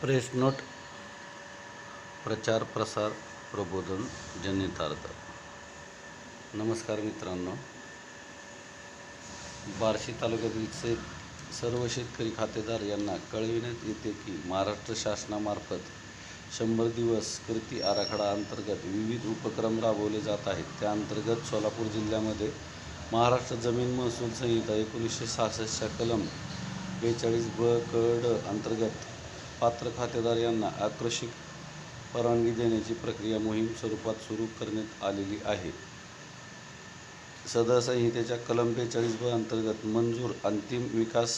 Press note प्रचार प्रसार प्रबोधन जनितार्थ. नमस्कार मित्रांनो. बार्शी तालुक्यातील से सर्व शेतकरी खातेदार यांना कळविण्यात येते की महाराष्ट्र शासनामार्फत शंभर दिवस कृती आराखडा अंतर्गत विविध उपक्रम राबवले जात आहेत. त्या अंतर्गत सोलापूर जिल्ह्यामध्ये महाराष्ट्र जमीन महसूल संहिता एकोणीसशे सहासष्टच्या कलम बेचाळीस ब कड अंतर्गत पात्र खातेदार यांना आकर्षक परवानगी देण्याची प्रक्रिया मोहीम स्वरूपात सुरू करण्यात आलेली आहे. सदरसंहितेच्या कलम बेचाळीस ब अंतर्गत मंजूर अंतिम विकास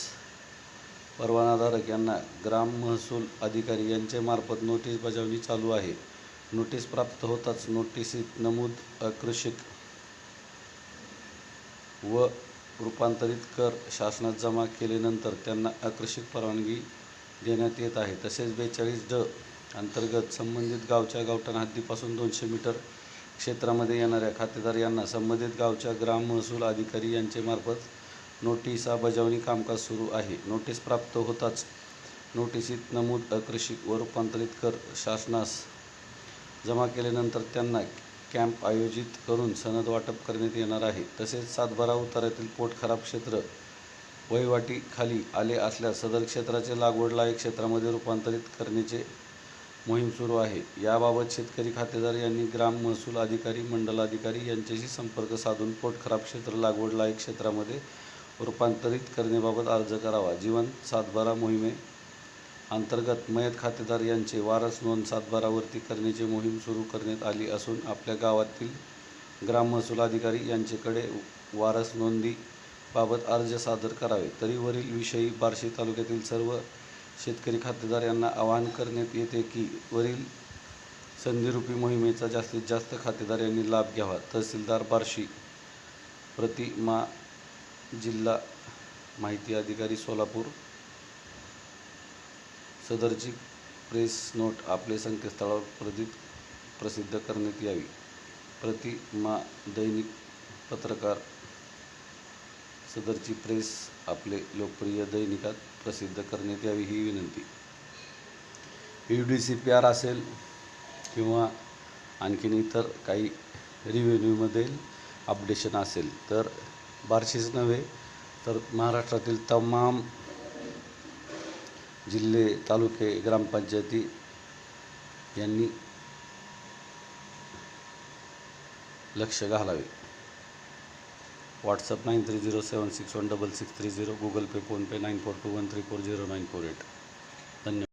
परवानाधारक यांना ग्राम महसूल अधिकारी यांच्यामार्फत नोटीस बजावणी चालू आहे. नोटीस प्राप्त होताच नोटिसीत नमूद आकर्षक व रूपांतरित कर शासनात जमा केल्यानंतर त्यांना आकर्षक परवानगी देण्यात येत आहे. तसेच बेचाळीस ड अंतर्गत संबंधित गावच्या गावठाण हद्दीपासून दोनशे मीटर क्षेत्रामध्ये येणाऱ्या खातेदार यांना संबंधित गावच्या ग्राम महसूल अधिकारी यांच्यामार्फत नोटीसा बजावणी कामकाज सुरू आहे. नोटीस प्राप्त होताच नोटिसीत नमूद अकृषिक व रूपांतरित कर शासनास जमा केल्यानंतर त्यांना कॅम्प आयोजित करून सनद वाटप करण्यात येणार आहे. तसेच सातबारा उतारातील पोट खराब क्षेत्र वहिवाटीखाली आले असल्यास सदर क्षेत्राचे लागवड लायक क्षेत्रामध्ये रूपांतरित करण्याचे मोहीम सुरू आहे. याबाबत शेतकरी खातेदार यांनी ग्राम महसूल अधिकारी मंडलाधिकारी यांच्याशी संपर्क साधून पोट खराब क्षेत्र लागवड लायक क्षेत्रामध्ये रूपांतरित करण्याबाबत अर्ज करावा. जीवन सातबारा मोहिमे अंतर्गत मयत खातेदार यांचे वारस नोंद सातबारावरती करण्याची मोहीम सुरू करण्यात आली असून आपल्या गावातील ग्राम महसूल अधिकारी यांच्याकडे वारस नोंदी बाबत अर्ज सादर करावे. तरी वरील विषयी बार्शी तालुक्यातील सर्व शेतकरी खातेदार यांना आवाहन करण्यात येते की वरील संधिरूपी मोहिमेचा जास्तीत जास्त खातेदार यांनी लाभ घ्यावा. तहसीलदार बार्शी प्रति मा जिल्हा माहिती अधिकारी सोलापूर. सदरची प्रेस नोट आपले संकेतस्थळावर प्रदित प्रसिद्ध करण्यात यावी. प्रति मा दैनिक पत्रकार सदरची प्रेस आपले लोकप्रिय दैनिकात प्रसिद्ध करण्यात यावी ही विनंती. U D C P R असेल किंवा आणखीन इतर काही रिव्हेन्यूमध्ये अपडेशन असेल तर बार्शीच नव्हे तर महाराष्ट्रातील तमाम जिल्हे तालुके ग्रामपंचायती यांनी लक्ष घालावे. WhatsApp nine three zero seven six one double six three zero Google pay PhonePe nine four two one three four zero nine four eight धन्यवाद.